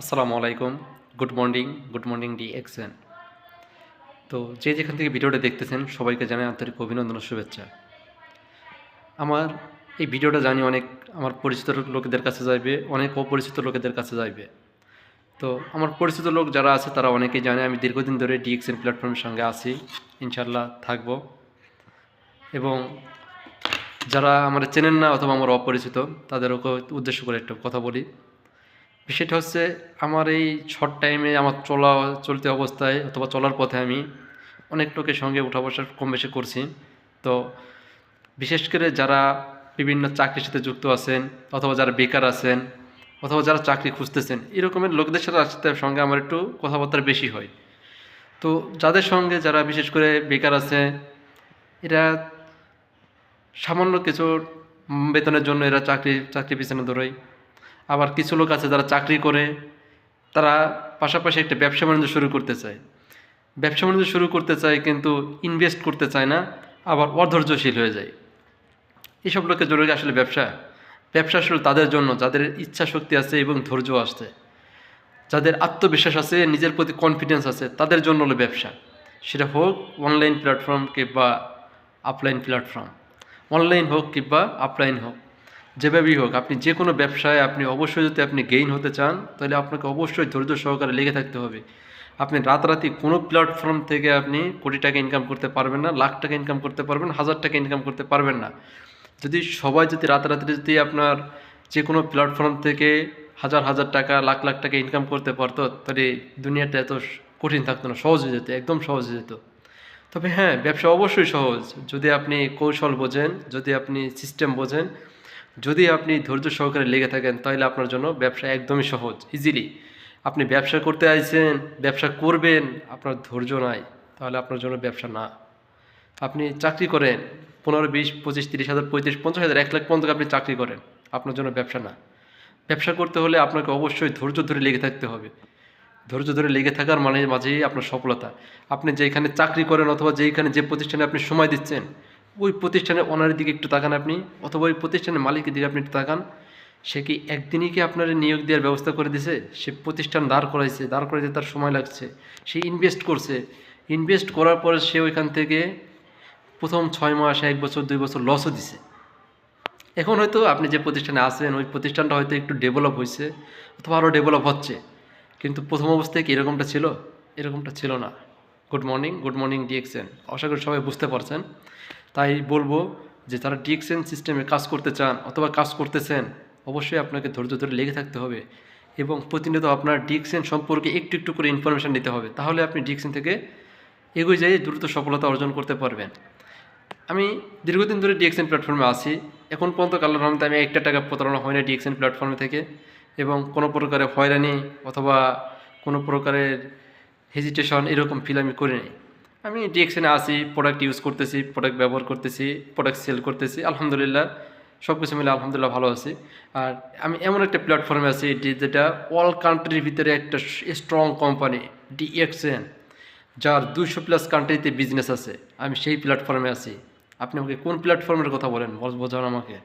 আসসালামু আলাইকুম। Good morning good morning D XN. তো যে যেখান থেকে ভিডিওটা দেখতেছেন, সবাইকে জানাই আন্তরিক অভিনন্দন শুভেচ্ছা। আমার এই ভিডিওটা জানি অনেক আমার পরিচিত লোকেদের কাছে যাইবে, অনেক অপরিচিত লোকেদের কাছে যাইবে। তো আমার পরিচিত লোক যারা আছে, তারা অনেকেই জানে আমি দীর্ঘদিন ধরে ডিএক্সএন প্ল্যাটফর্মের সঙ্গে আছি ইনশাল্লাহ থাকব। এবং যারা আমার চেনেন না অথবা আমার অপরিচিত তাদেরকে উদ্দেশ্য করে একটু কথা বলি। বিষয়টা হচ্ছে আমার এই শর্ট টাইমে আমার চলা, চলতে অবস্থায় অথবা চলার পথে আমি অনেক লোকের সঙ্গে উঠা বসা কম বেশি করছি। তো বিশেষ করে যারা বিভিন্ন চাকরির সাথে যুক্ত আছেন অথবা যারা বেকার আছেন অথবা যারা চাকরি খুঁজতেছেন, এরকমের লোকদের সাথে আসতে সঙ্গে আমার একটু কথাবার্তা বেশি হয়। তো যাদের সঙ্গে যারা বিশেষ করে বেকার আছে, এরা সামান্য কিছু বেতনের জন্য এরা চাকরি চাকরি পিছনে দৌড়ায়। আবার কিছু লোক আছে যারা চাকরি করে, তারা পাশাপাশি একটা ব্যবসা বাণিজ্য শুরু করতে চায়। ব্যবসা বাণিজ্য শুরু করতে চায় কিন্তু ইনভেস্ট করতে চায় না, আবার অধৈর্যশীল হয়ে যায়। এইসব লোকের জরুরি আসলে ব্যবসা? ব্যবসা আসলে তাদের জন্য, যাদের ইচ্ছা শক্তি আছে এবং ধৈর্য আসছে। যাদের আত্মবিশ্বাস আছে, নিজের প্রতি কনফিডেন্স আছে, তাদের জন্য হলো ব্যবসা। সেটা হোক অনলাইন প্ল্যাটফর্ম কিংবা অফলাইন প্ল্যাটফর্ম অনলাইন হোক কিংবা অফলাইন হোক। যেভাবেই হোক, আপনি যে কোনো ব্যবসায় আপনি অবশ্যই যদি আপনি গেইন হতে চান, তাহলে আপনাকে অবশ্যই ধৈর্য সহকারে লেগে থাকতে হবে। আপনি রাতারাতি কোনো প্ল্যাটফর্ম থেকে আপনি কোটি টাকা ইনকাম করতে পারবেন না, লাখ টাকা ইনকাম করতে পারবেন, হাজার টাকা ইনকাম করতে পারবেন না। যদি সবাই যদি রাতারাতি যদি আপনার যে কোনো প্ল্যাটফর্ম থেকে হাজার হাজার টাকা, লাখ লাখ টাকা ইনকাম করতে পারতো, তাহলে দুনিয়াটা এত কঠিন থাকতো না, সহজ হয়ে যেত, একদম সহজ হয়ে যেত। তবে হ্যাঁ ব্যবসা অবশ্যই সহজ। যদি আপনি কৌশল বোঝেন, যদি আপনি সিস্টেম বোঝেন যদি আপনি ধৈর্য সহকারে লেগে থাকেন, তাহলে আপনার জন্য ব্যবসা একদমই সহজ ইজিলি আপনি ব্যবসা করতে আইছেন ব্যবসা করবেন, আপনার ধৈর্য নাই, তাহলে আপনার জন্য ব্যবসা না। আপনি চাকরি করেন, পনেরো বিশ, পঁচিশ, তিরিশ হাজার, পঁয়ত্রিশ, পঞ্চাশ হাজার, এক লাখ পর্যন্ত আপনি চাকরি করেন, আপনার জন্য ব্যবসা না। ব্যবসা করতে হলে আপনাকে অবশ্যই ধৈর্য ধরে লেগে থাকতে হবে। ধৈর্য ধরে লেগে থাকার মানে মাঝেই আপনার সফলতা। আপনি যেখানে চাকরি করেন অথবা যেখানে যে প্রতিষ্ঠানে আপনি সময় দিচ্ছেন ওই প্রতিষ্ঠানের ওনারের দিকে একটু তাকান আপনি, অথবা ওই প্রতিষ্ঠানের মালিকের দিকে আপনি একটু তাকান, সে কি একদিনই কি আপনার নিয়োগ দেওয়ার ব্যবস্থা করে দিছে? সে প্রতিষ্ঠান দাঁড় করাইছে, দাঁড় করাইতে তার সময় লাগছে। সে ইনভেস্ট করছে। ইনভেস্ট করার পরে সে ওইখান থেকে প্রথম ছয় মাস, এক বছর, দুই বছর লসও দিছে। এখন হয়তো আপনি যে প্রতিষ্ঠানে আছেন, ওই প্রতিষ্ঠানটা হয়তো একটু ডেভেলপ হয়েছে অথবা আরও ডেভেলপ হচ্ছে। কিন্তু প্রথম অবস্থায় কি এরকমটা ছিল? এরকমটা ছিল না। Good morning good morning DXN আশা করি সবাই বুঝতে পারছেন। তাই বলব যে যারা ডিএক্সএন সিস্টেমে কাজ করতে চান অথবা কাজ করতেছেন, অবশ্যই আপনাকে ধৈর্য ধরে লেগে থাকতে হবে এবং প্রতিনিয়ত আপনার ডিএক্সএন সম্পর্কে একটু একটু করে ইনফরমেশান নিতে হবে। তাহলে আপনি ডিএক্সএন থেকে এগিয়ে যেয়ে দ্রুত সফলতা অর্জন করতে পারবেন। আমি দীর্ঘদিন ধরে ডিএক্সএন প্ল্যাটফর্মে আছি। এখন পর্যন্ত কালার রহমতে আমি একটা টাকা প্রতারণা হয় না ডিএক্সএন প্ল্যাটফর্মে থেকে এবং কোনো প্রকারের হয়রানি অথবা কোনো প্রকারের হেজিটেশন এরকম ফিল আমি করিনি আমি ডিএক্সএনে আসি প্রোডাক্ট ইউজ করতেছি প্রোডাক্ট ব্যবহার করতেছি প্রোডাক্ট সেল করতেছি, আলহামদুলিল্লাহ সব কিছু মিলে আলহামদুলিল্লাহ ভালো আছি। আর আমি এমন একটা প্ল্যাটফর্মে আছি যেটা অল কান্ট্রির ভিতরে একটা স্ট্রং কোম্পানি ডিএক্সএন যার দুশো প্লাস কান্ট্রিতে বিজনেস আছে। আমি সেই প্ল্যাটফর্মে আছি। আপনি আমাকে কোন প্ল্যাটফর্মের কথা বলেন? বোঝান আমাকে।